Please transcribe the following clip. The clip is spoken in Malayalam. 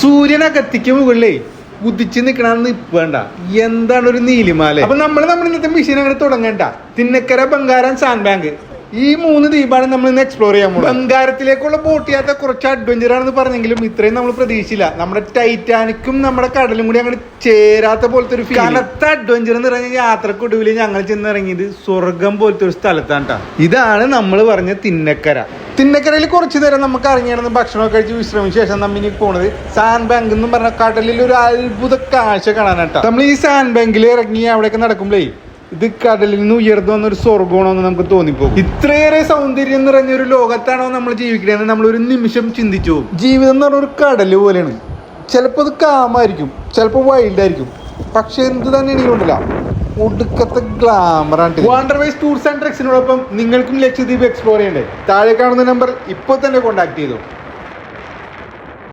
സൂര്യനകത്തിക്ക് മുകളിലേ കുതിച്ച് നിൽക്കണമെന്ന് ഇപ്പൊ വേണ്ട. എന്താണ് ഒരു നീലിമാല? അപ്പൊ നമ്മൾ നമ്മൾ ഇന്നത്തെ മെഷീൻ അങ്ങനെ തുടങ്ങണ്ട. തിന്നക്കര ബംഗാരം സാൻഡ് ബാങ്ക് ഈ മൂന്ന് ദ്വീപാണ് നമ്മൾ ഇന്ന് എക്സ്പ്ലോർ ചെയ്യാൻ പോകുന്നത് ബംഗാരത്തിലേക്കുള്ള ബോട്ട് യാത്ര കുറച്ച് അഡ്വഞ്ചർ ആണെന്ന് പറഞ്ഞെങ്കിലും ഇത്രയും നമ്മൾ പ്രതീക്ഷിച്ചില്ല. നമ്മുടെ ടൈറ്റാനിക്കും നമ്മുടെ കടലും കൂടി അങ്ങനെ ചേരാത്ത പോലത്തെ ഒരു. കനത്ത അഡ്വഞ്ചർ എന്ന് പറഞ്ഞ യാത്രക്കൊടുവിൽ ഞങ്ങൾ ചെന്നിറങ്ങിയത് സ്വർഗം പോലത്തെ ഒരു സ്ഥലത്താണ്. ഇതാണ് നമ്മൾ പറഞ്ഞ തിന്നക്കര. തിന്നക്കരയിൽ കുറച്ച് നേരം നമുക്ക് ഇറങ്ങിയാണ് ഭക്ഷണമൊക്കെ കഴിച്ച് വിശ്രമിച്ച ശേഷം നമ്മൾ ഇനി പോണത് സാൻഡ് ബാങ്ക് എന്ന് പറഞ്ഞ കടലിൽ ഒരു അത്ഭുത കാഴ്ച കാണാനാട്ടാ നമ്മൾ ഈ സാൻഡ് ബാങ്കിൽ ഇറങ്ങി അവിടെയൊക്കെ നടക്കുമ്പോഴേ ഇത് കടലിൽ നിന്ന് ഉയർന്നു വന്ന ഒരു സ്വർഗമാണെന്ന് നമുക്ക് തോന്നിപ്പോകും. ഇത്രയേറെ സൗന്ദര്യം നിറഞ്ഞ ഒരു ലോകത്താണോ നമ്മൾ ജീവിക്കണതെന്ന് നമ്മൾ ഒരു നിമിഷം ചിന്തിച്ചു ജീവിതം എന്ന് പറഞ്ഞ ഒരു കടൽ പോലെയാണ്. ചിലപ്പോൾ അത് കാമായിരിക്കും ചിലപ്പോൾ വൈൽഡ് ആയിരിക്കും. പക്ഷെ എന്ത് തന്നെയാണെങ്കിലും ഉണ്ടല്ല. ഒടുക്കത്തെ ഗ്ലാമറാണ് നിങ്ങൾക്കും ലക്ഷദ്വീപ് എക്സ്പ്ലോർ ചെയ്യണ്ടേ. താഴെ കാണുന്ന നമ്പർ ഇപ്പോൾ തന്നെ കോൺടാക്ട് ചെയ്തു.